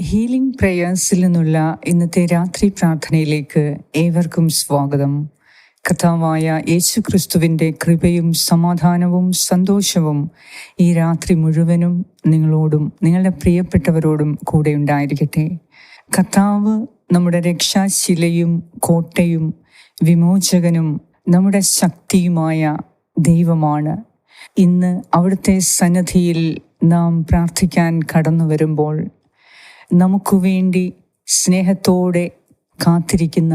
Healing പ്രേയേഴ്സിൽ നിന്നുള്ള ഇന്നത്തെ രാത്രി പ്രാർത്ഥനയിലേക്ക് ഏവർക്കും സ്വാഗതം. കഥാവായ യേശു ക്രിസ്തുവിന്റെ കൃപയും സമാധാനവും സന്തോഷവും ഈ രാത്രി മുഴുവനും നിങ്ങളോടും നിങ്ങളുടെ പ്രിയപ്പെട്ടവരോടും കൂടെ ഉണ്ടായിരിക്കട്ടെ. കഥാവ് നമ്മുടെ രക്ഷാശിലയും കോട്ടയും വിമോചകനും നമ്മുടെ ശക്തിയുമായ ദൈവമാണ്. ഇന്ന് അവിടുത്തെ സന്നദ്ധിയിൽ നാം പ്രാർത്ഥിക്കാൻ കടന്നു വരുമ്പോൾ നമുക്ക് വേണ്ടി സ്നേഹത്തോടെ കാത്തിരിക്കുന്ന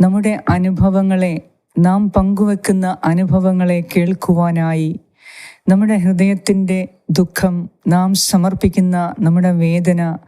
നമ്മുടെ അനുഭവങ്ങളെ നാം പങ്കുവെക്കുന്ന അനുഭവങ്ങളെ കേൾക്കുവാനായി നമ്മുടെ ഹൃദയത്തിന്റെ ദുഃഖം നാം സമർപ്പിക്കുന്ന നമ്മുടെ വേദന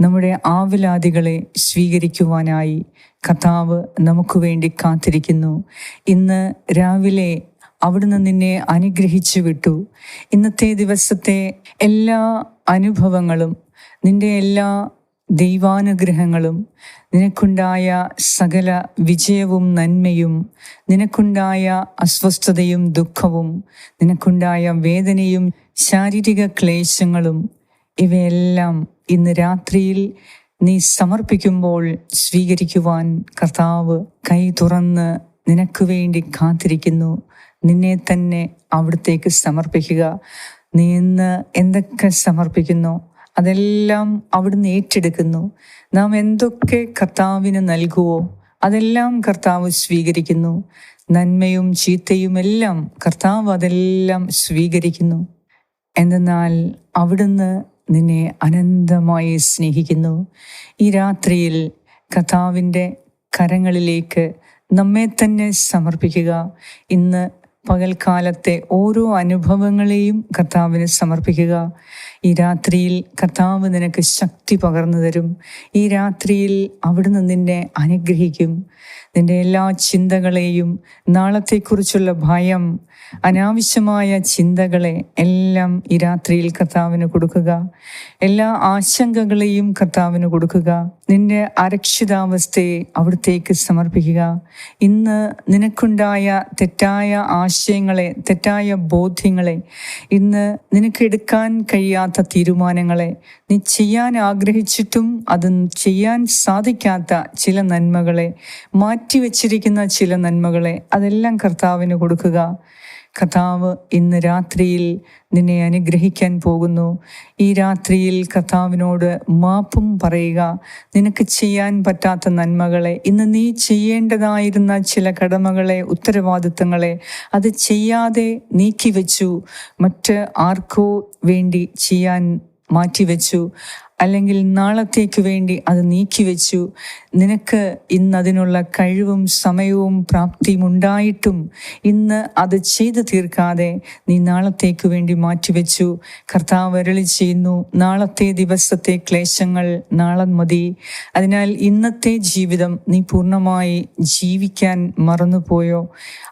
നമ്മുടെ ആവിലാദികളെ സ്വീകരിക്കുവാനായി കഥാവ് നമുക്ക് വേണ്ടി കാത്തിരിക്കുന്നു. ഇന്ന് രാവിലെ അവിടുന്ന് നിന്നെ അനുഗ്രഹിച്ചു വിട്ടു ഇന്നത്തെ ദിവസത്തെ എല്ലാ അനുഭവങ്ങളും നിന്റെ എല്ലാ ദൈവാനുഗ്രഹങ്ങളും നിനക്കുണ്ടായ സകല വിജയവും നന്മയും നിനക്കുണ്ടായ അസ്വസ്ഥതയും ദുഃഖവും നിനക്കുണ്ടായ വേദനയും ശാരീരിക ക്ലേശങ്ങളും ഇവയെല്ലാം ഇന്ന് രാത്രിയിൽ നീ സമർപ്പിക്കുമ്പോൾ സ്വീകരിക്കുവാൻ കർത്താവ് കൈ തുറന്ന് നിനക്ക് വേണ്ടി കാത്തിരിക്കുന്നു. നിന്നെ തന്നെ അവിടത്തേക്ക് സമർപ്പിക്കുക. നീ ഇന്ന് എന്തൊക്കെ സമർപ്പിക്കുന്നു? അതെല്ലാം അവിടുന്ന് ഏറ്റെടുക്കുന്നു. നാം എന്തൊക്കെ കർത്താവിന് നൽകുവോ അതെല്ലാം കർത്താവ് സ്വീകരിക്കുന്നു. നന്മയും ചീത്തയും എല്ലാം കർത്താവ് അതെല്ലാം സ്വീകരിക്കുന്നു. എന്തെന്നാൽ അവിടുന്ന് നിന്നെ അനന്തമായി സ്നേഹിക്കുന്നു. ഈ രാത്രിയിൽ കർത്താവിന്റെ കരങ്ങളിലേക്ക് നമ്മെ തന്നെ സമർപ്പിക്കുക. ഇന്ന് പകൽക്കാലത്തെ ഓരോ അനുഭവങ്ങളെയും കർത്താവിന് സമർപ്പിക്കുക. ഈ രാത്രിയിൽ കർത്താവ് നിനക്ക് ശക്തി പകർന്നു തരും. ഈ രാത്രിയിൽ അവിടുന്ന് നിന്നെ അനുഗ്രഹിക്കും. നിന്റെ എല്ലാ ചിന്തകളെയും നാളത്തെക്കുറിച്ചുള്ള ഭയം അനാവശ്യമായ ചിന്തകളെ എല്ലാം ഈ രാത്രിയിൽ കർത്താവിന് കൊടുക്കുക. എല്ലാ ആശങ്കകളെയും കർത്താവിന് കൊടുക്കുക. നിന്റെ അരക്ഷിതാവസ്ഥയെ അവിടത്തേക്ക് സമർപ്പിക്കുക. ഇന്ന് നിനക്കുണ്ടായ തെറ്റായ ആശയങ്ങളെ തെറ്റായ ബോധ്യങ്ങളെ ഇന്ന് നിനക്ക് എടുക്കാൻ കഴിയാത്ത തീരുമാനങ്ങളെ നീ ചെയ്യാൻ ആഗ്രഹിച്ചിട്ടും അത് ചെയ്യാൻ സാധിക്കാത്ത ചില നന്മകളെ മാറ്റിവെച്ചിരിക്കുന്ന ചില നന്മകളെ അതെല്ലാം കർത്താവിന് കൊടുക്കുക. കർത്താവ് ഇന്ന് രാത്രിയിൽ നിന്നെ അനുഗ്രഹിക്കാൻ പോകുന്നു. ഈ രാത്രിയിൽ കഥാവിനോട് മാപ്പും പറയുക. നിനക്ക് ചെയ്യാൻ പറ്റാത്ത നന്മകളെ ഇന്ന് നീ ചെയ്യേണ്ടതായിരുന്ന ചില കടമകളെ ഉത്തരവാദിത്തങ്ങളെ അത് ചെയ്യാതെ നീക്കിവെച്ചു. മറ്റ് ആർക്കോ വേണ്ടി ചെയ്യാൻ മാറ്റിവെച്ചു. അല്ലെങ്കിൽ നാളത്തേക്ക് വേണ്ടി അത് നീക്കിവെച്ചു. നിനക്ക് ഇന്ന് അതിനുള്ള കഴിവും സമയവും പ്രാപ്തിയും ഉണ്ടായിട്ടും ഇന്ന് അത് ചെയ്തു തീർക്കാതെ നീ നാളത്തേക്ക് വേണ്ടി മാറ്റിവെച്ചു. കർത്താവ് വരളി ചെയ്യുന്നു നാളത്തെ ദിവസത്തെ ക്ലേശങ്ങൾ നാളെ മതി. അതിനാൽ ഇന്നത്തെ ജീവിതം നീ പൂർണമായി ജീവിക്കാൻ മറന്നുപോയോ?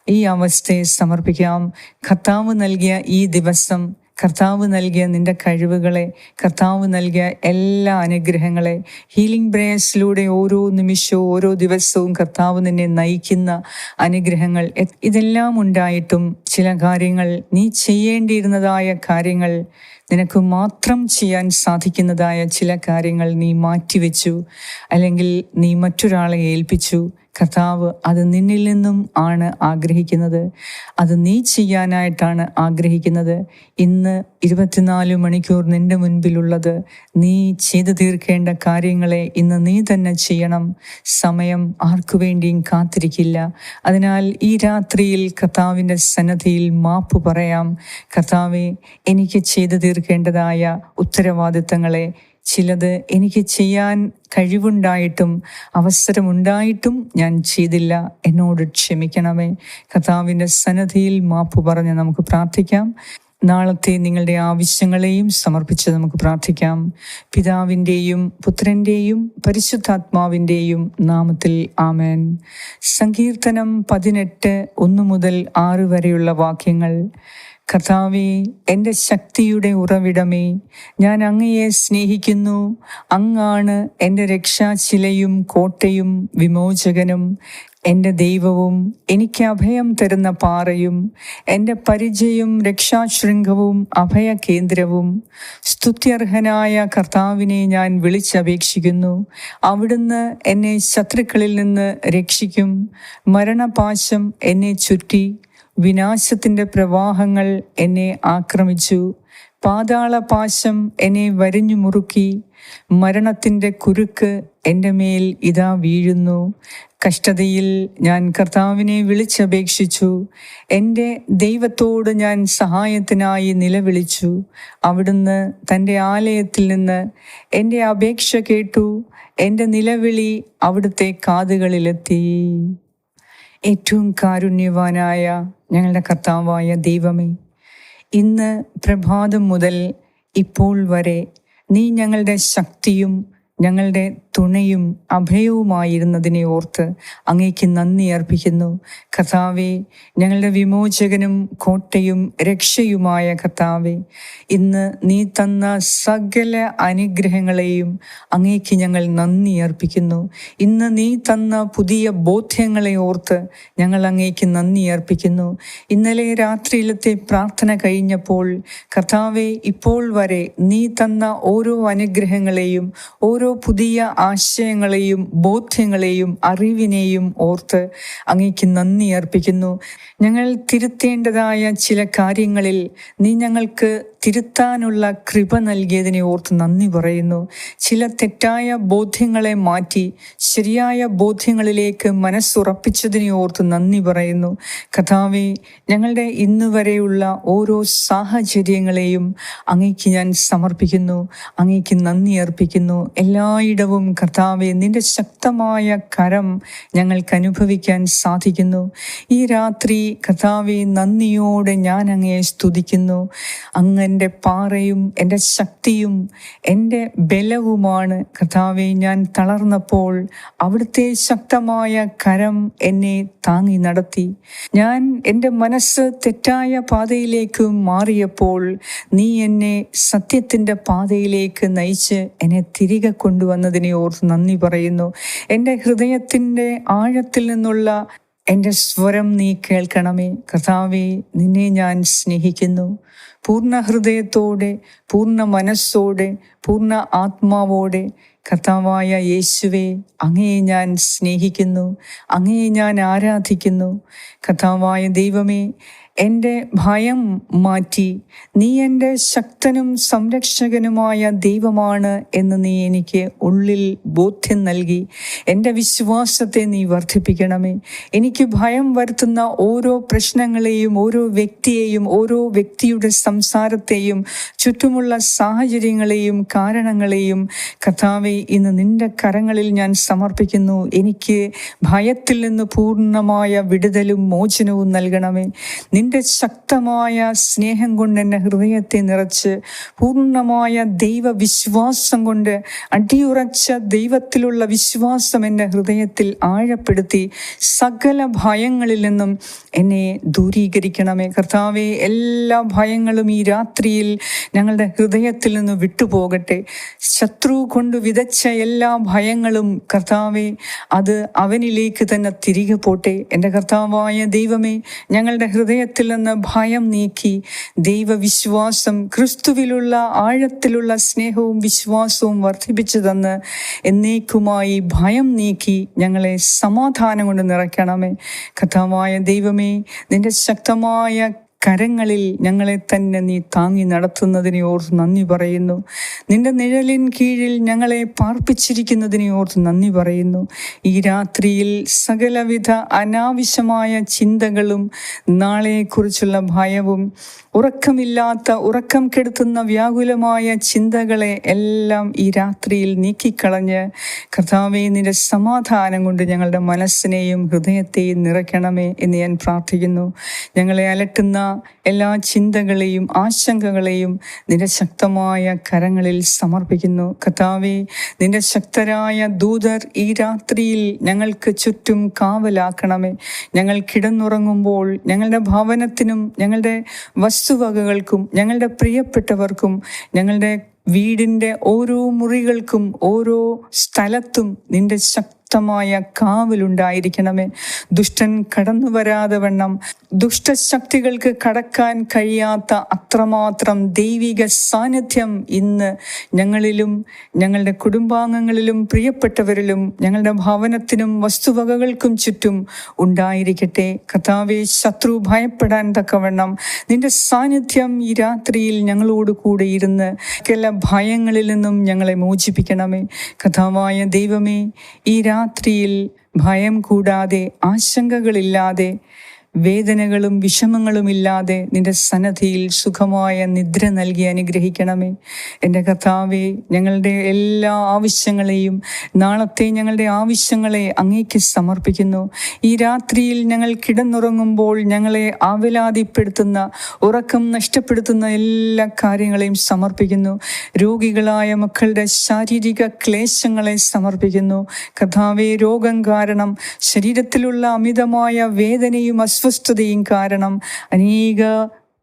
ഈ അവസ്ഥയെ സമർപ്പിക്കാം. കർത്താവ് നൽകിയ ഈ ദിവസം കർത്താവ് നൽകിയ നിന്റെ കഴിവുകളെ കർത്താവ് നൽകിയ എല്ലാ അനുഗ്രഹങ്ങളെ ഹീലിംഗ് ബ്രേസിലൂടെ ഓരോ നിമിഷവും ഓരോ ദിവസവും കർത്താവ് നിന്നെ നയിക്കുന്ന അനുഗ്രഹങ്ങൾ ഇതെല്ലാം ഉണ്ടായിട്ടും ചില കാര്യങ്ങൾ നീ ചെയ്യേണ്ടിയിരുന്നതായ കാര്യങ്ങൾ നിനക്ക് മാത്രം ചെയ്യാൻ സാധിക്കുന്നതായ ചില കാര്യങ്ങൾ നീ മാറ്റിവെച്ചു. അല്ലെങ്കിൽ നീ മറ്റൊരാളെ ഏൽപ്പിച്ചു. കർത്താവ് അത് നിന്നിൽ നിന്നും ആണ് ആഗ്രഹിക്കുന്നത്. അത് നീ ചെയ്യാനായിട്ടാണ് ആഗ്രഹിക്കുന്നത്. ഇന്ന് ഇരുപത്തിനാല് മണിക്കൂർ നിന്റെ മുൻപിലുള്ളത്. നീ ചെയ്തു തീർക്കേണ്ട കാര്യങ്ങളെ ഇന്ന് നീ തന്നെ ചെയ്യണം. സമയം ആർക്കു വേണ്ടിയും കാത്തിരിക്കില്ല. അതിനാൽ ഈ രാത്രിയിൽ കർത്താവിന്റെ സന്നദ്ധിയിൽ മാപ്പ് പറയാം. കർത്താവെ എനിക്ക് ചെയ്തു തീർക്കേണ്ടതായ ഉത്തരവാദിത്തങ്ങളെ ചിലത് എനിക്ക് ചെയ്യാൻ കഴിവുണ്ടായിട്ടും അവസരമുണ്ടായിട്ടും ഞാൻ ചെയ്തില്ല. എന്നോട് ക്ഷമിക്കണമേ. കഥാവിന്റെ സന്നദ്ധിയിൽ മാപ്പ് പറഞ്ഞ് നമുക്ക് പ്രാർത്ഥിക്കാം. നാളത്തെ നിങ്ങളുടെ ആവശ്യങ്ങളെയും സമർപ്പിച്ച് നമുക്ക് പ്രാർത്ഥിക്കാം. പിതാവിന്റെയും പുത്രന്റെയും പരിശുദ്ധാത്മാവിന്റെയും നാമത്തിൽ ആമേൻ. സങ്കീർത്തനം പതിനെട്ട് ഒന്ന് മുതൽ ആറ് വരെയുള്ള വാക്യങ്ങൾ. കർത്താവേ എന്റെ ശക്തിയുടെ ഉറവിടമേ ഞാൻ അങ്ങയെ സ്നേഹിക്കുന്നു. അങ്ങാണ് എന്റെ രക്ഷാശിലയും കോട്ടയും വിമോചകനും. എന്റെ ദൈവവും എനിക്ക് അഭയം തരുന്ന പാറയും. എന്റെ പരിചയം രക്ഷാശൃംഖവും അഭയകേന്ദ്രവും. സ്തുത്യർഹനായ കർത്താവിനെ ഞാൻ വിളിച്ചപേക്ഷിക്കുന്നു. അവിടുന്ന് എന്നെ ശത്രുക്കളിൽ നിന്ന് രക്ഷിക്കും. മരണപാശം എന്നെ ചുറ്റി. വിനാശത്തിന്റെ പ്രവാഹങ്ങൾ എന്നെ ആക്രമിച്ചു. പാതാളപാശം എന്നെ വരിഞ്ഞു മുറുക്കി. മരണത്തിന്റെ കുരുക്ക് എന്റെ മേൽ ഇതാ വീഴുന്നു. കഷ്ടതയിൽ ഞാൻ കർത്താവിനെ വിളിച്ചപേക്ഷിച്ചു. എന്റെ ദൈവത്തോട് ഞാൻ സഹായത്തിനായി നിലവിളിച്ചു. അവിടുന്ന് തന്റെ ആലയത്തിൽ നിന്ന് എന്റെ അപേക്ഷ കേട്ടു. എന്റെ നിലവിളി അവിടുത്തെ കാതുകളിലെത്തി. ഏറ്റവും കാരുണ്യവാനായ ഞങ്ങളുടെ കർത്താവായ ദൈവമേ ഇന്ന് പ്രഭാതം മുതൽ ഇപ്പോൾ വരെ നീ ഞങ്ങളുടെ ശക്തിയും ഞങ്ങളുടെ തുണയും അഭയവുമായിരുന്നതിനെ ഓർത്ത് അങ്ങേക്ക് നന്ദി അർപ്പിക്കുന്നു. കഥാവെ ഞങ്ങളുടെ വിമോചകനും കോട്ടയും രക്ഷയുമായ കഥാവെ ഇന്ന് നീ തന്ന സകല അനുഗ്രഹങ്ങളെയും അങ്ങേക്ക് ഞങ്ങൾ നന്ദി അർപ്പിക്കുന്നു. ഇന്ന് നീ തന്ന പുതിയ ബോധ്യങ്ങളെ ഓർത്ത് ഞങ്ങൾ അങ്ങേക്ക് നന്ദി അർപ്പിക്കുന്നു. ഇന്നലെ രാത്രിയിലത്തെ പ്രാർത്ഥന കഴിഞ്ഞപ്പോൾ കർത്താവെ ഇപ്പോൾ വരെ നീ തന്ന ഓരോ അനുഗ്രഹങ്ങളെയും ഓരോ പുതിയ ആശയങ്ങളെയും ബോധ്യങ്ങളെയും അറിവിനെയും ഓർത്ത് അങ്ങേക്ക് നന്ദി അർപ്പിക്കുന്നു. ഞങ്ങൾ തിരുത്തേണ്ടതായ ചില കാര്യങ്ങളിൽ നീ ഞങ്ങൾക്ക് തിരുത്താനുള്ള കൃപ നൽകിയതിനെ ഓർത്ത് നന്ദി പറയുന്നു. ചില തെറ്റായ ബോധ്യങ്ങളെ മാറ്റി ശരിയായ ബോധ്യങ്ങളിലേക്ക് മനസ്സുറപ്പിച്ചതിനെ ഓർത്ത് നന്ദി പറയുന്നു. കഥാവി ഞങ്ങളുടെ ഇന്ന് വരെയുള്ള ഓരോ സാഹചര്യങ്ങളെയും അങ്ങേക്ക് ഞാൻ സമർപ്പിക്കുന്നു. അങ്ങേക്ക് നന്ദി അർപ്പിക്കുന്നു. എല്ലായിടവും കർത്താവെ നിന്റെ ശക്തമായ കരം ഞങ്ങൾക്ക് അനുഭവിക്കാൻ സാധിക്കുന്നു. ഈ രാത്രി കർത്താവെ നന്ദിയോടെ ഞാൻ അങ്ങയെ സ്തുതിക്കുന്നു. അങ്ങന്റെ പാറയും എന്റെ ശക്തിയും എന്റെ ബലവുമാണ്. കർത്താവെ ഞാൻ തളർന്നപ്പോൾ അവിടുത്തെ ശക്തമായ കരം എന്നെ താങ്ങി നടത്തി. ഞാൻ എന്റെ മനസ്സ് തെറ്റായ പാതയിലേക്ക് മാറിയപ്പോൾ നീ എന്നെ സത്യത്തിന്റെ പാതയിലേക്ക് നയിച്ച് എന്നെ തിരികെ കൊണ്ടുവന്നതിനെ ഓർത്ത് നന്ദി പറയുന്നു. എന്റെ ഹൃദയത്തിന്റെ ആഴത്തിൽ നിന്നുള്ള എന്റെ സ്വരം നീ കേൾക്കണമേ. കർത്താവെ നിന്നെ ഞാൻ സ്നേഹിക്കുന്നു. പൂർണ ഹൃദയത്തോടെ പൂർണ മനസ്സോടെ പൂർണ ആത്മാവോടെ കർത്താവായ യേശുവെ അങ്ങയെ ഞാൻ സ്നേഹിക്കുന്നു. അങ്ങയെ ഞാൻ ആരാധിക്കുന്നു. കർത്താവായ ദൈവമേ എന്റെ ഭയം മാറ്റി. നീ എന്റെ ശക്തനും സംരക്ഷകനുമായ ദൈവമാണ് എന്ന് നീ എനിക്ക് ഉള്ളിൽ ബോധ്യം നൽകി. എന്റെ വിശ്വാസത്തെ നീ വർദ്ധിപ്പിക്കണമേ. എനിക്ക് ഭയം വരുത്തുന്ന ഓരോ പ്രശ്നങ്ങളെയും ഓരോ വ്യക്തിയെയും ഓരോ വ്യക്തിയുടെ സംസാരത്തെയും ചുറ്റുമുള്ള സാഹചര്യങ്ങളെയും കാരണങ്ങളെയും കഥാവെ ഇന്ന് നിന്റെ കരങ്ങളിൽ ഞാൻ സമർപ്പിക്കുന്നു. എനിക്ക് ഭയത്തിൽ നിന്ന് പൂർണമായ വിടുതലും മോചനവും നൽകണമേ. നിന്റെ ശക്തമായ സ്നേഹം കൊണ്ട് എന്നെ ഹൃദയത്തെ നിറച്ച് പൂർണമായ ദൈവവിശ്വാസം കൊണ്ട് അടിയുറച്ച ദൈവത്തിലുള്ള വിശ്വാസം എന്റെ ഹൃദയത്തിൽ ആഴപ്പെടുത്തി സകല ഭയങ്ങളിൽ നിന്നും എന്നെ ദൂരീകരിക്കണമേ. കർത്താവെ എല്ലാ ഭയങ്ങളും ഈ രാത്രിയിൽ ഞങ്ങളുടെ ഹൃദയത്തിൽ നിന്ന് വിട്ടുപോകട്ടെ. ശത്രു കൊണ്ട് വിതച്ച എല്ലാ ഭയങ്ങളും കർത്താവെ അത് അവനിലേക്ക് തന്നെ തിരികെ പോട്ടെ. എന്റെ കർത്താവായ ദൈവമേ ഞങ്ങളുടെ ഹൃദയത്തിൽ നിന്ന് ഭയം നീക്കി ദൈവവിശ്വാസം ക്രിസ്തുവിലുള്ള ആഴത്തിലുള്ള സ്നേഹവും വിശ്വാസവും വർദ്ധിപ്പിച്ചു തന്ന് എന്നേക്കുമായി ഭയം നീക്കി ഞങ്ങളെ സമാധാനം കൊണ്ട് നിറയ്ക്കണമേ. കഥമായ ദൈവമേ നിന്റെ ശക്തമായ കരങ്ങളിൽ ഞങ്ങളെ തന്നെ നീ താങ്ങി നടത്തുന്നതിനെ ഓർത്ത് നന്ദി പറയുന്നു. നിന്റെ നിഴലിൻ കീഴിൽ ഞങ്ങളെ പാർപ്പിച്ചിരിക്കുന്നതിനെ ഓർത്ത് നന്ദി പറയുന്നു. ഈ രാത്രിയിൽ സകലവിധ അനാവശ്യമായ ചിന്തകളും നാളെക്കുറിച്ചുള്ള ഭയവും ഉറക്കമില്ലാത്ത ഉറക്കം കെടുത്തുന്ന വ്യാകുലമായ ചിന്തകളെ എല്ലാം ഈ രാത്രിയിൽ നീക്കിക്കളഞ്ഞ് കർത്താവെ നിന്റെ സമാധാനം കൊണ്ട് ഞങ്ങളുടെ മനസ്സിനെയും ഹൃദയത്തെയും നിറയ്ക്കണമേ എന്ന് ഞാൻ പ്രാർത്ഥിക്കുന്നു. ഞങ്ങളെ അലട്ടുന്ന എല്ലാ ചിന്തകളെയും ആശങ്കകളെയും നിന്റെ ശക്തമായ കരങ്ങളിൽ സമർപ്പിക്കുന്നു. കർത്താവെ നിന്റെ ശക്തരായ ദൂതർ ഈ രാത്രിയിൽ ഞങ്ങൾക്ക് ചുറ്റും കാവലാക്കണമേ. ഞങ്ങൾ കിടന്നുറങ്ങുമ്പോൾ ഞങ്ങളുടെ ഭവനത്തിനും ഞങ്ങളുടെ വസ്തുവകകൾക്കും ഞങ്ങളുടെ പ്രിയപ്പെട്ടവർക്കും ഞങ്ങളുടെ വീടിന്റെ ഓരോ മുറികൾക്കും ഓരോ സ്ഥലത്തും നിന്റെ ശക്തി ശക്തമായ കാവലുണ്ടായിരിക്കണമേ. ദുഷ്ടൻ കടന്നു വരാതെ വണ്ണം. ദുഷ്ടശക്തികൾക്ക് കടക്കാൻ കഴിയാത്ത അത്രമാത്രം ദൈവിക സാന്നിധ്യം ഇന്ന് ഞങ്ങളിലും ഞങ്ങളുടെ കുടുംബാംഗങ്ങളിലും പ്രിയപ്പെട്ടവരിലും ഞങ്ങളുടെ ഭവനത്തിനും വസ്തുവകകൾക്കും ചുറ്റും ഉണ്ടായിരിക്കട്ടെ. കഥാവെ ശത്രു ഭയപ്പെടാൻ തക്കവണ്ണം നിന്റെ സാന്നിധ്യം ഈ രാത്രിയിൽ ഞങ്ങളോട് കൂടെ ഇരുന്ന് ഭയങ്ങളിൽ നിന്നും ഞങ്ങളെ മോചിപ്പിക്കണമേ. കഥാവായ ദൈവമേ ഈ രാത്രിയിൽ ഭയം കൂടാതെ ആശങ്കകളില്ലാതെ വേദനകളും വിഷമങ്ങളും ഇല്ലാതെ നിന്റെ സന്നദ്ധിയിൽ സുഖമായ നിദ്ര നൽകി അനുഗ്രഹിക്കണമേ. എന്റെ കർത്താവെ ഞങ്ങളുടെ എല്ലാ ആവശ്യങ്ങളെയും നാളത്തെ ഞങ്ങളുടെ ആവശ്യങ്ങളെ അങ്ങേക്ക് സമർപ്പിക്കുന്നു. ഈ രാത്രിയിൽ ഞങ്ങൾ കിടന്നുറങ്ങുമ്പോൾ ഞങ്ങളെ ആവലാതിപ്പെടുത്തുന്ന ഉറക്കം നഷ്ടപ്പെടുത്തുന്ന എല്ലാ കാര്യങ്ങളെയും സമർപ്പിക്കുന്നു. രോഗികളായ മക്കളുടെ ശാരീരിക ക്ലേശങ്ങളെ സമർപ്പിക്കുന്നു. കഥാവെ രോഗം കാരണം ശരീരത്തിലുള്ള അമിതമായ വേദനയും അസ്വസ്ഥതയും കാരണം അനേക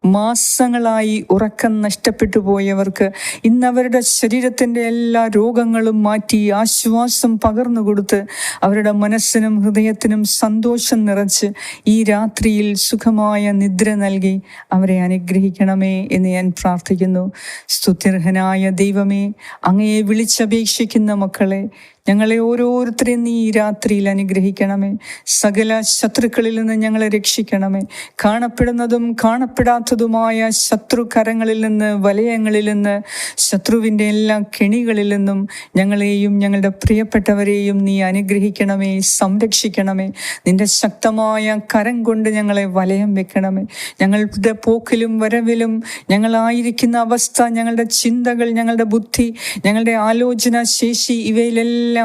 മാസങ്ങളായി ഉറക്കം നഷ്ടപ്പെട്ടു പോയവർക്ക് ഇന്ന് അവരുടെ ശരീരത്തിന്റെ എല്ലാ രോഗങ്ങളും മാറ്റി ആശ്വാസം പകർന്നു കൊടുത്ത് അവരുടെ മനസ്സിനും ഹൃദയത്തിനും സന്തോഷം നിറച്ച് ഈ രാത്രിയിൽ സുഖമായ നിദ്ര നൽകി അവരെ അനുഗ്രഹിക്കണമേ എന്ന് ഞാൻ പ്രാർത്ഥിക്കുന്നു. സ്തുത്യർഹനായ ദൈവമേ അങ്ങയെ വിളിച്ചപേക്ഷിക്കുന്ന മക്കളെ ഞങ്ങളെ ഓരോരുത്തരെയും നീ ഈ രാത്രിയിൽ അനുഗ്രഹിക്കണമേ. സകല ശത്രുക്കളിൽ നിന്ന് ഞങ്ങളെ രക്ഷിക്കണമേ. കാണപ്പെടുന്നതും കാണപ്പെടാത്തതുമായ ശത്രുകരങ്ങളിൽ നിന്ന് വലയങ്ങളിൽ നിന്ന് ശത്രുവിന്റെ എല്ലാ കെണികളിൽ നിന്നും ഞങ്ങളെയും ഞങ്ങളുടെ പ്രിയപ്പെട്ടവരെയും നീ അനുഗ്രഹിക്കണമേ സംരക്ഷിക്കണമേ. നിന്റെ ശക്തമായ കരം കൊണ്ട് ഞങ്ങളെ വലയം വെക്കണമേ. ഞങ്ങളുടെ പോക്കിലും വരവിലും ഞങ്ങളായിരിക്കുന്ന അവസ്ഥ ഞങ്ങളുടെ ചിന്തകൾ ഞങ്ങളുടെ ബുദ്ധി ഞങ്ങളുടെ ആലോചന ശേഷി ഇവയിലെല്ലാം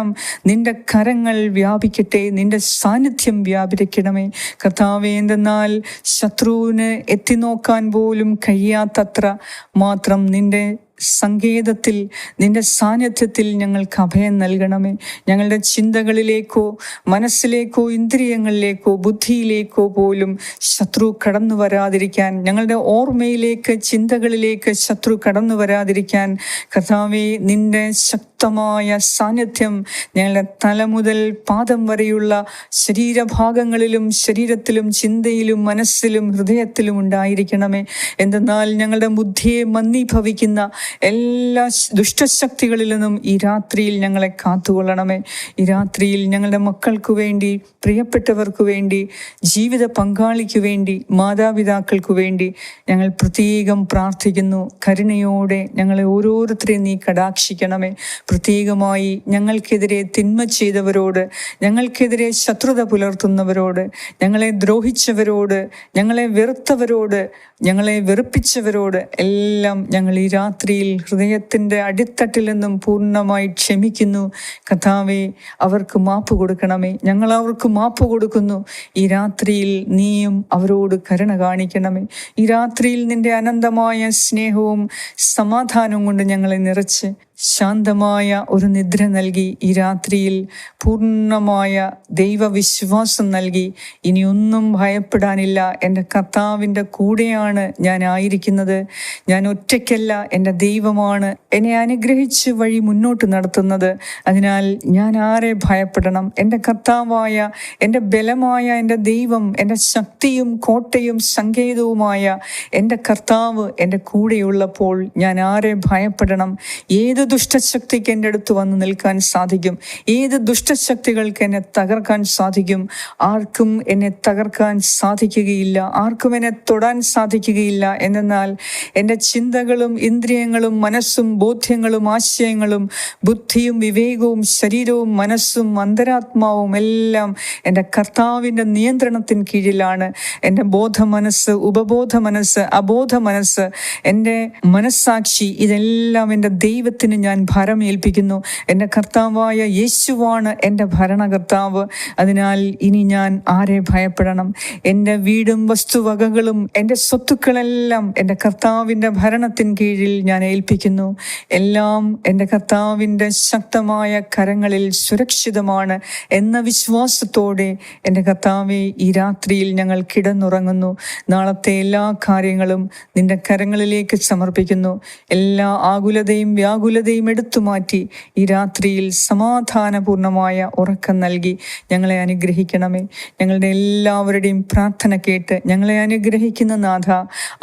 നിന്റെ കരങ്ങൾ വ്യാപിക്കട്ടെ നിന്റെ സാന്നിധ്യം വ്യാപരിക്കണമേ. കർത്താവേ എന്തെന്നാൽ ശത്രുവിന് എത്തിനോക്കാൻ പോലും കഴിയാത്തത്ര മാത്രം നിന്റെ സങ്കേതത്തിൽ നിന്റെ സാന്നിധ്യത്തിൽ ഞങ്ങൾക്ക് അഭയം നൽകണമേ. ഞങ്ങളുടെ ചിന്തകളിലേക്കോ മനസ്സിലേക്കോ ഇന്ദ്രിയങ്ങളിലേക്കോ ബുദ്ധിയിലേക്കോ പോലും ശത്രു കടന്നു വരാതിരിക്കാൻ ഞങ്ങളുടെ ഓർമ്മയിലേക്ക് ചിന്തകളിലേക്ക് ശത്രു കടന്നു വരാതിരിക്കാൻ കഥാവേ നിന്റെ ശക്തമായ സാന്നിധ്യം ഞങ്ങളുടെ തല മുതൽ പാദം വരെയുള്ള ശരീരഭാഗങ്ങളിലും ശരീരത്തിലും ചിന്തയിലും മനസ്സിലും ഹൃദയത്തിലും ഉണ്ടായിരിക്കണമേ. എന്തെന്നാൽ ഞങ്ങളുടെ ബുദ്ധിയെ മന്ദീഭവിക്കുന്ന എല്ലാ ദുഷ്ടശക്തികളിൽ നിന്നും ഈ രാത്രിയിൽ ഞങ്ങളെ കാത്തുകൊള്ളണമേ. ഈ രാത്രിയിൽ ഞങ്ങളുടെ മക്കൾക്ക് വേണ്ടി പ്രിയപ്പെട്ടവർക്ക് വേണ്ടി ജീവിത പങ്കാളിക്ക് വേണ്ടി മാതാപിതാക്കൾക്ക് വേണ്ടി ഞങ്ങൾ പ്രത്യേകം പ്രാർത്ഥിക്കുന്നു. കരുണയോടെ ഞങ്ങളെ ഓരോരുത്തരെയും നീ കടാക്ഷിക്കണമേ. പ്രത്യേകമായി ഞങ്ങൾക്കെതിരെ തിന്മ ചെയ്തവരോട് ഞങ്ങൾക്കെതിരെ ശത്രുത പുലർത്തുന്നവരോട് ഞങ്ങളെ ദ്രോഹിച്ചവരോട് ഞങ്ങളെ വെറുത്തവരോട് ഞങ്ങളെ വെറുപ്പിച്ചവരോട് എല്ലാം ഞങ്ങൾ ഈ രാത്രിയിൽ ഹൃദയത്തിന്റെ അടിത്തട്ടിൽ നിന്നും പൂർണമായി ക്ഷമിക്കുന്നു. കഥാവെ അവർക്ക് മാപ്പ് കൊടുക്കണമേ. ഞങ്ങൾ അവർക്ക് മാപ്പ് കൊടുക്കുന്നു. ഈ രാത്രിയിൽ നീയും അവരോട് കരുണ കാണിക്കണമേ. ഈ രാത്രിയിൽ നിന്റെ അനന്തമായ സ്നേഹവും സമാധാനവും കൊണ്ട് ഞങ്ങളെ നിറച്ച് ശാന്തമായ ഒരു നിദ്ര നൽകി ഈ രാത്രിയിൽ പൂർണമായ ദൈവവിശ്വാസം നൽകി. ഇനിയൊന്നും ഭയപ്പെടാനില്ല. എന്റെ കർത്താവിന്റെ കൂടെയാണ് ഞാൻ ആയിരിക്കുന്നത്. ഞാൻ ഒറ്റയ്ക്കല്ല എന്റെ ദൈവമാണ് എന്നെ അനുഗ്രഹിച്ച് വഴി മുന്നോട്ട് നടത്തുന്നത്. അതിനാൽ ഞാൻ ആരെ ഭയപ്പെടണം? എന്റെ കർത്താവായ എന്റെ ബലമായ എന്റെ ദൈവം എന്റെ ശക്തിയും കോട്ടയും സങ്കേതവുമായ എന്റെ കർത്താവ് എന്റെ കൂടെയുള്ളപ്പോൾ ഞാൻ ആരെ ഭയപ്പെടണം? ഏത് ദുഷ്ടശക്തിക്ക് എന്റെ അടുത്ത് വന്ന് നിൽക്കാൻ സാധിക്കും. ഏത് ദുഷ്ടശക്തികൾക്ക് എന്നെ തകർക്കാൻ സാധിക്കും? ആർക്കും എന്നെ തകർക്കാൻ സാധിക്കുകയില്ല. ആർക്കും എന്നെ തൊടാൻ സാധിക്കുകയില്ല. എന്നാൽ എന്റെ ചിന്തകളും ഇന്ദ്രിയങ്ങളും മനസ്സും ബോധ്യങ്ങളും ആശയങ്ങളും ബുദ്ധിയും വിവേകവും ശരീരവും മനസ്സും അന്തരാത്മാവും എല്ലാം എന്റെ കർത്താവിന്റെ നിയന്ത്രണത്തിന് കീഴിലാണ്. എന്റെ ബോധ മനസ്സ് ഉപബോധ മനസ്സ് അബോധ മനസ്സ് എന്റെ മനസ്സാക്ഷി ഇതെല്ലാം എന്റെ ദൈവത്തിന് ഞാൻ ഭരമേൽപ്പിക്കുന്നു. എന്റെ കർത്താവായ യേശുവാണ് എന്റെ ഭരണകർത്താവ്. അതിനാൽ ഇനി ഞാൻ ആരെ ഭയപ്പെടണം? എന്റെ വീടും വസ്തുവകകളും എന്റെ സ്വത്തുക്കളെല്ലാം എന്റെ കർത്താവിന്റെ ഭരണത്തിൻ കീഴിൽ ഞാൻ ഏൽപ്പിക്കുന്നു. എല്ലാം എന്റെ കർത്താവിന്റെ ശക്തമായ കരങ്ങളിൽ സുരക്ഷിതമാണ് എന്ന വിശ്വാസത്തോടെ എന്റെ കർത്താവെ ഈ രാത്രിയിൽ ഞങ്ങൾ കിടന്നുറങ്ങുന്നു. നാളത്തെ എല്ലാ കാര്യങ്ങളും നിന്റെ കരങ്ങളിലേക്ക് സമർപ്പിക്കുന്നു. എല്ലാ ആകുലതയും വ്യാകുലതയും സകലതയും എടുത്തു മാറ്റി ഈ രാത്രിയിൽ സമാധാനപൂർണമായ ഉറക്കം നൽകി ഞങ്ങളെ അനുഗ്രഹിക്കണമേ. ഞങ്ങളുടെ എല്ലാവരുടെയും പ്രാർത്ഥന കേട്ട് ഞങ്ങളെ അനുഗ്രഹിക്കുന്ന നാഥ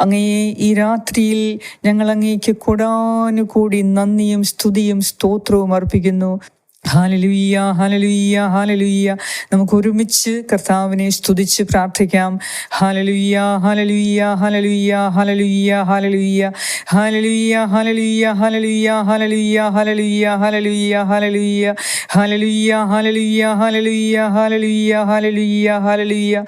അങ്ങയെ ഈ രാത്രിയിൽ ഞങ്ങൾ അങ്ങേക്ക് കൂടാനുകൂടി നന്ദിയും സ്തുതിയും സ്തോത്രവും അർപ്പിക്കുന്നു. ഹാലലുയ്യ ഹാലലുയ്യ ഹാലലുയ്യ നമുക്ക് ഒരുമിച്ച് കർത്താവിനെ സ്തുതിച്ച് പ്രാർത്ഥിക്കാം ഹാലലുയ്യ ഹാലലുയ്യ ഹാലലുയ്യ ഹാലലുയ്യ ഹാലലുയ്യ ഹാലലുയ്യ ഹാലലുയ്യ ഹാലലുയ്യ ഹാലലുയ്യ ഹാലലുയ്യ ഹാലലുയ്യ ഹാലലുയ്യ ഹാലലുയ്യ ഹാലലുയ്യ ഹാലലുയ്യ ഹാലലുയ്യ ഹാലലുയ്യ ഹാലലുയ്യ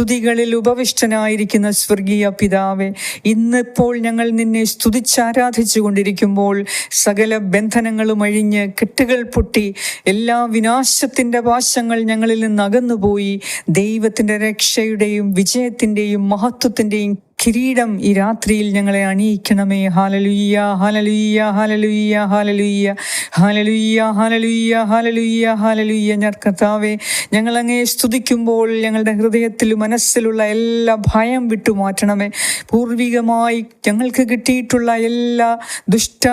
സ്തുതികളിൽ ഉപവിഷ്ടനായിരിക്കുന്ന സ്വർഗീയ പിതാവെ ഇന്നിപ്പോൾ ഞങ്ങൾ നിന്നെ സ്തുതിച്ചാരാധിച്ചു കൊണ്ടിരിക്കുമ്പോൾ സകല ബന്ധനങ്ങളും അഴിഞ്ഞ് കെട്ടുകൾ പൊട്ടി എല്ലാ വിനാശത്തിന്റെ പാശങ്ങൾ ഞങ്ങളിൽ നിന്ന് അകന്നുപോയി. ദൈവത്തിന്റെ രക്ഷയുടെയും വിജയത്തിന്റെയും മഹത്വത്തിന്റെയും കിരീടം ഈ രാത്രിയിൽ ഞങ്ങളെ അണിയിക്കണമേ. ഹാലലുയ്യ ഹാലലുയ്യ ഹാലലുയ്യ ഹാലലുയ്യ ഹാലലുയ്യ ഹാലലുയ്യ ഹാലലുയ്യ ഹാലലുയ്യ. ഞാൻ കർത്താവെ ഞങ്ങൾ അങ്ങേ സ്തുതിക്കുമ്പോൾ ഞങ്ങളുടെ ഹൃദയത്തിൽ മനസ്സിലുള്ള എല്ലാ ഭയം വിട്ടുമാറ്റണമേ. പൂർവികമായി ഞങ്ങൾക്ക് കിട്ടിയിട്ടുള്ള എല്ലാ ദുഷ്ട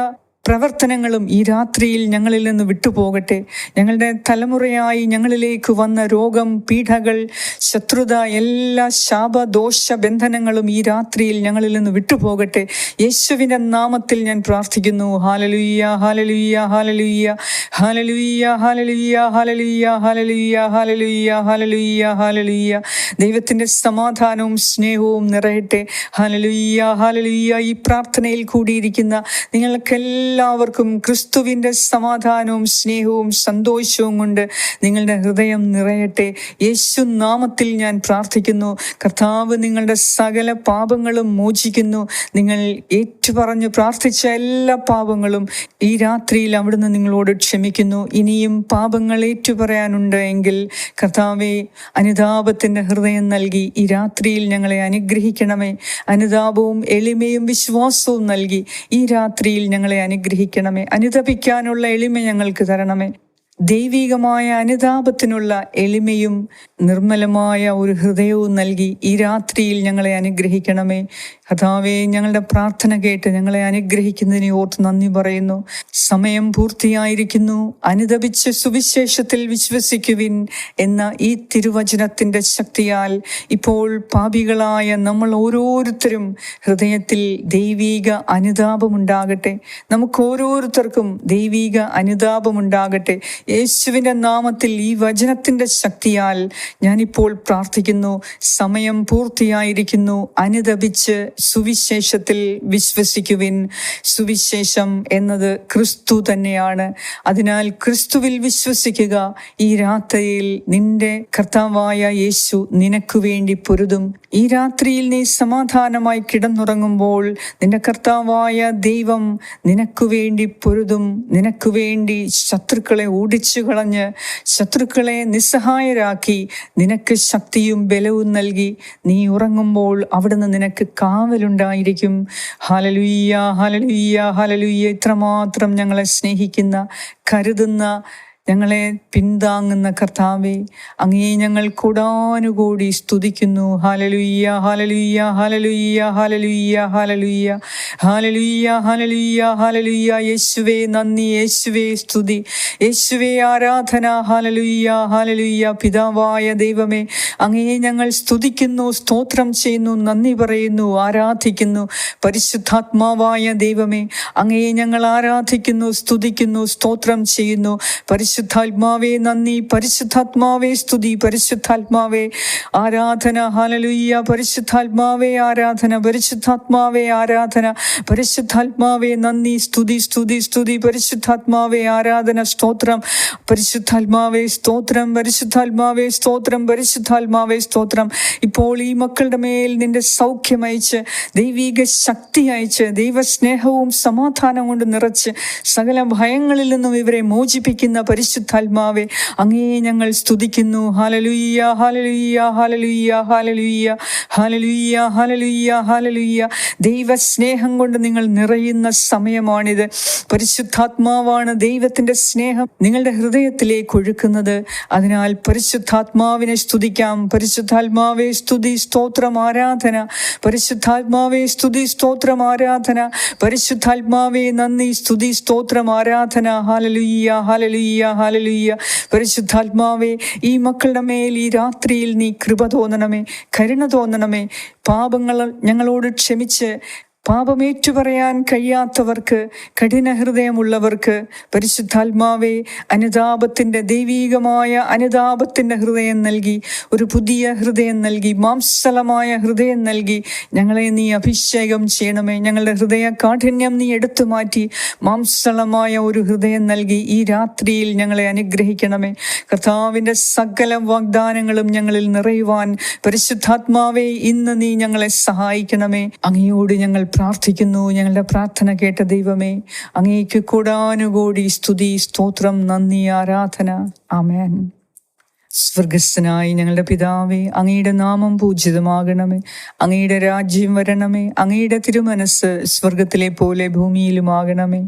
പ്രവർത്തനങ്ങളും ഈ രാത്രിയിൽ ഞങ്ങളിൽ നിന്ന് വിട്ടുപോകട്ടെ. ഞങ്ങളുടെ തലമുറയായി ഞങ്ങളിലേക്ക് വന്ന രോഗം പീഡകൾ ശത്രുത എല്ലാ ശാപദോഷ ബന്ധനങ്ങളും ഈ രാത്രിയിൽ ഞങ്ങളിൽ നിന്ന് വിട്ടുപോകട്ടെ. യേശുവിന്റെ നാമത്തിൽ ഞാൻ പ്രാർത്ഥിക്കുന്നു. ഹാലലുയ്യ ഹാലലുയ്യ ഹാലലുയ്യ ഹാലലുയ്യ ഹാലലുയ്യ ഹാലലുയ്യ ഹാലലുയ്യ ഹാലലുയ്യ ഹാലലുയ്യ ഹാലലുയ്യ. ദൈവത്തിന്റെ സമാധാനവും സ്നേഹവും നിറയട്ടെ. ഹാലലുയ്യ ഹാലലുയ്യ. ഈ പ്രാർത്ഥനയിൽ കൂടിയിരിക്കുന്ന നിങ്ങൾക്കെല്ലാം എല്ലാവർക്കും ക്രിസ്തുവിന്റെ സമാധാനവും സ്നേഹവും സന്തോഷവും കൊണ്ട് നിങ്ങളുടെ ഹൃദയം നിറയട്ടെ. യേശു നാമത്തിൽ ഞാൻ പ്രാർത്ഥിക്കുന്നു. കർത്താവ് നിങ്ങളുടെ സകല പാപങ്ങളും മോചിക്കുന്നു. നിങ്ങൾ ഏറ്റുപറഞ്ഞു പ്രാർത്ഥിച്ച എല്ലാ പാപങ്ങളും ഈ രാത്രിയിൽ അവിടുന്ന് നിങ്ങളോട് ക്ഷമിക്കുന്നു. ഇനിയും പാപങ്ങൾ ഏറ്റുപറയാനുണ്ട് എങ്കിൽ കർത്താവെ അനുതാപത്തിന്റെ ഹൃദയം നൽകി ഈ രാത്രിയിൽ ഞങ്ങളെ അനുഗ്രഹിക്കണമേ. അനുതാപവും എളിമയും വിശ്വാസവും നൽകി ഈ രാത്രിയിൽ ഞങ്ങളെ അനുഗ്രഹിക്കണമേ അനുതപിക്കാനുള്ള എളിമ ഞങ്ങൾക്ക് തരണമേ. ദൈവികമായ അനുതാപത്തിനുള്ള എളിമയും നിർമ്മലമായ ഒരു ഹൃദയവും നൽകി ഈ രാത്രിയിൽ ഞങ്ങളെ അനുഗ്രഹിക്കണമേ. കഥാവെ ഞങ്ങളുടെ പ്രാർത്ഥന കേട്ട് ഞങ്ങളെ അനുഗ്രഹിക്കുന്നതിനെ ഓർത്ത് നന്ദി പറയുന്നു. സമയം പൂർത്തിയായിരിക്കുന്നു. അനുദപിച്ച് സുവിശേഷത്തിൽ വിശ്വസിക്കുവിൻ എന്ന ഈ തിരുവചനത്തിന്റെ ശക്തിയാൽ ഇപ്പോൾ പാപികളായ നമ്മൾ ഓരോരുത്തരും ഹൃദയത്തിൽ ദൈവീക അനുതാപമുണ്ടാകട്ടെ. നമുക്ക് ഓരോരുത്തർക്കും ദൈവീക അനുതാപമുണ്ടാകട്ടെ. യേശുവിന്റെ നാമത്തിൽ ഈ വചനത്തിന്റെ ശക്തിയാൽ ഞാനിപ്പോൾ പ്രാർത്ഥിക്കുന്നു. സമയം പൂർത്തിയായിരിക്കുന്നു. അനുദപിച്ച് സുവിശേഷത്തിൽ വിശ്വസിക്കുവിൻ. സുവിശേഷം എന്നത് ക്രിസ്തു തന്നെയാണ്. അതിനാൽ ക്രിസ്തുവിൽ വിശ്വസിക്കുക. ഈ രാത്രിയിൽ നിന്റെ കർത്താവായ യേശു നിനക്ക് വേണ്ടി പൊരുതും. ഈ രാത്രിയിൽ നീ സമാധാനമായി കിടന്നുറങ്ങുമ്പോൾ നിന്റെ കർത്താവായ ദൈവം നിനക്കു വേണ്ടി പൊരുതും നിനക്ക് വേണ്ടി ശത്രുക്കളെ ഓടിച്ചു കളഞ്ഞ് ശത്രുക്കളെ നിസ്സഹായരാക്കി നിനക്ക് ശക്തിയും ബലവും നൽകി നീ ഉറങ്ങുമ്പോൾ അവിടുന്ന് നിനക്ക് കാവലുണ്ടായിരിക്കും. ഹലലുയ്യ ഹലലുയ്യ ഹലലുയ്യ ഇത്രമാത്രം ഞങ്ങളെ സ്നേഹിക്കുന്ന കരുതുന്ന ഞങ്ങളെ പിന്താങ്ങുന്ന കർത്താവെ അങ്ങേ ഞങ്ങൾ കൂടാനുകൂടി സ്തുതിക്കുന്നു. ഹാലലുയ്യ ഹാലലുയ്യ ഹാലലുയ്യ ഹാലലുയ്യ ഹാലലുയ്യ ഹാലലുയ്യ ഹാലലുയ്യ ഹാലലുയ്യ യേശുവേ നന്ദി. യേശുവേ സ്തുതി. യേശുവേ ആരാധന. ഹാലലുയ്യ ഹാലലുയ്യ പിതാവായ ദൈവമേ അങ്ങേ ഞങ്ങൾ സ്തുതിക്കുന്നു സ്തോത്രം ചെയ്യുന്നു നന്ദി പറയുന്നു ആരാധിക്കുന്നു. പരിശുദ്ധാത്മാവായ ദൈവമേ അങ്ങേ ഞങ്ങൾ ആരാധിക്കുന്നു സ്തുതിക്കുന്നു സ്തോത്രം ചെയ്യുന്നു. പരിശുദ്ധാത്മാവേ നന്ദി. പരിശുദ്ധാത്മാവേ സ്തുതി. പരിശുദ്ധാത്മാവേ ആരാധന. ഹാലലുയ്യ പരിശുദ്ധാത്മാവേ ആരാധന. പരിശുദ്ധാത്മാവേ ആരാധന. പരിശുദ്ധാത്മാവേ നന്ദി. സ്തുതി സ്തുതി സ്തുതി. പരിശുദ്ധാത്മാവേ ആരാധന. സ്തോത്രം. പരിശുദ്ധാത്മാവേ സ്തോത്രം. പരിശുദ്ധാത്മാവേ സ്തോത്രം. പരിശുദ്ധാത്മാവേ സ്തോത്രം. ഇപ്പോൾ ഈ മക്കളുടെ മേൽ നിന്റെ സൗഖ്യം അയച്ച് ദൈവിക ശക്തി അയച്ച് ദൈവസ്നേഹവും സമാധാനം കൊണ്ട് നിറച്ച് സകല ഭയങ്ങളിൽ നിന്നും ഇവരെ മോചിപ്പിക്കുന്ന പരിശു പരിശുദ്ധാത്മാവെ അങ്ങേ ഞങ്ങൾ സ്തുതിക്കുന്നു. ഹാലലുയ്യ ഹാലലുയ്യ ഹാലലുയ്യ ഹാലലുയ്യ ഹാലലുയ്യ ഹാലലുയ്യ ഹാലലുയ്യ ദൈവസ്നേഹം കൊണ്ട് നിങ്ങൾ നിറയുന്ന സമയമാണിത്. പരിശുദ്ധാത്മാവാണ് ദൈവത്തിന്റെ സ്നേഹം നിങ്ങളുടെ ഹൃദയത്തിലേക്ക് ഒഴുക്കുന്നത്. അതിനാൽ പരിശുദ്ധാത്മാവിനെ സ്തുതിക്കാം. പരിശുദ്ധാത്മാവേ സ്തുതി സ്തോത്രം ആരാധന. പരിശുദ്ധാത്മാവേ സ്തുതി സ്തോത്രം ആരാധന. പരിശുദ്ധാത്മാവേ നന്ദി സ്തുതി സ്തോത്രം ആരാധന. ഹാലലുയ്യ ഹാലലുയ്യ ഹാലലുയ്യ പരിശുദ്ധാത്മാവേ ഈ മക്കളുടെ മേൽ ഈ രാത്രിയിൽ നീ കൃപ തോന്നണമേ കരുണ തോന്നണമേ. പാപങ്ങൾ ഞങ്ങളോട് ക്ഷമിച്ച് പാപമേറ്റു പറയാൻ കഴിയാത്തവർക്ക് കഠിന ഹൃദയമുള്ളവർക്ക് പരിശുദ്ധാത്മാവെ അനുതാപത്തിന്റെ ദൈവീകമായ അനുതാപത്തിന്റെ ഹൃദയം നൽകി ഒരു പുതിയ ഹൃദയം നൽകി മാംസലമായ ഹൃദയം നൽകി ഞങ്ങളെ നീ അഭിഷേകം ചെയ്യണമേ. ഞങ്ങളുടെ ഹൃദയ കാഠിന്യം നീ എടുത്തു മാറ്റി മാംസളമായ ഒരു ഹൃദയം നൽകി ഈ രാത്രിയിൽ ഞങ്ങളെ അനുഗ്രഹിക്കണമേ. കർത്താവിന്റെ സകല വാഗ്ദാനങ്ങളും ഞങ്ങളിൽ നിറയുവാൻ പരിശുദ്ധാത്മാവെ ഇന്ന് നീ ഞങ്ങളെ സഹായിക്കണമേ. അങ്ങയോട് ഞങ്ങൾ പ്രാർത്ഥിക്കുന്നു. ഞങ്ങളുടെ പ്രാർത്ഥന കേട്ട ദൈവമേ അങ്ങേക്ക് കൂടാനുകൂടി സ്തുതി സ്തോത്രം നന്ദി ആരാധന. ആമേൻ. സ്വർഗസ്ഥനായി ഞങ്ങളുടെ പിതാവേ അങ്ങയുടെ നാമം പൂജിതമാകണമേ. അങ്ങയുടെ രാജ്യം വരണമേ. അങ്ങയുടെ തിരുമനസ് സ്വർഗത്തിലെ പോലെ ഭൂമിയിലുമാകണമേ.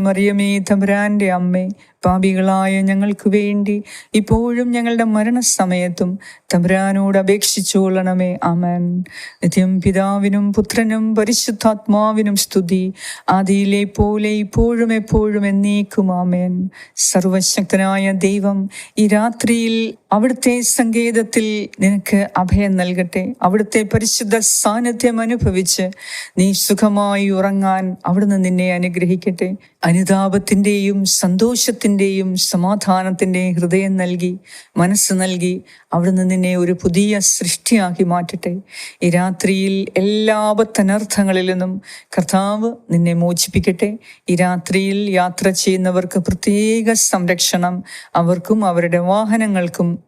മറിയമേ തമ്പുരാന്റെ അമ്മേ പാപികളായ ഞങ്ങൾക്ക് വേണ്ടി ഇപ്പോഴും ഞങ്ങളുടെ മരണസമയത്തും തമ്പുരാനോട് അപേക്ഷിച്ചുകൊള്ളണമേ. അമൻ നിത്യം പിതാവിനും പുത്രനും പരിശുദ്ധാത്മാവിനും സ്തുതി. ആദിയിലെ പോലെ ഇപ്പോഴും എപ്പോഴും എന്നേക്കും ആമേൻ. സർവശക്തനായ ദൈവം ഈ രാത്രിയിൽ അവിടുത്തെ സങ്കേതത്തിൽ നിനക്ക് അഭയം നൽകട്ടെ. അവിടുത്തെ പരിശുദ്ധ സാന്നിധ്യം അനുഭവിച്ച് നീ സുഖമായി ഉറങ്ങാൻ അവിടുന്ന് നിന്നെ അനുഗ്രഹിക്കട്ടെ. അനുതാപത്തിന്റെയും സന്തോഷത്തിന്റെയും സമാധാനത്തിന്റെയും ഹൃദയം നൽകി മനസ്സ് നൽകി അവിടുന്ന് നിന്നെ ഒരു പുതിയ സൃഷ്ടിയാക്കി മാറ്റട്ടെ. ഈ രാത്രിയിൽ എല്ലാ ആപത്തനർത്ഥങ്ങളിൽ നിന്നും കർത്താവ് നിന്നെ മോചിപ്പിക്കട്ടെ. ഈ രാത്രിയിൽ യാത്ര ചെയ്യുന്നവർക്ക് പ്രത്യേക സംരക്ഷണം. അവർക്കും അവരുടെ വാഹനങ്ങൾക്കും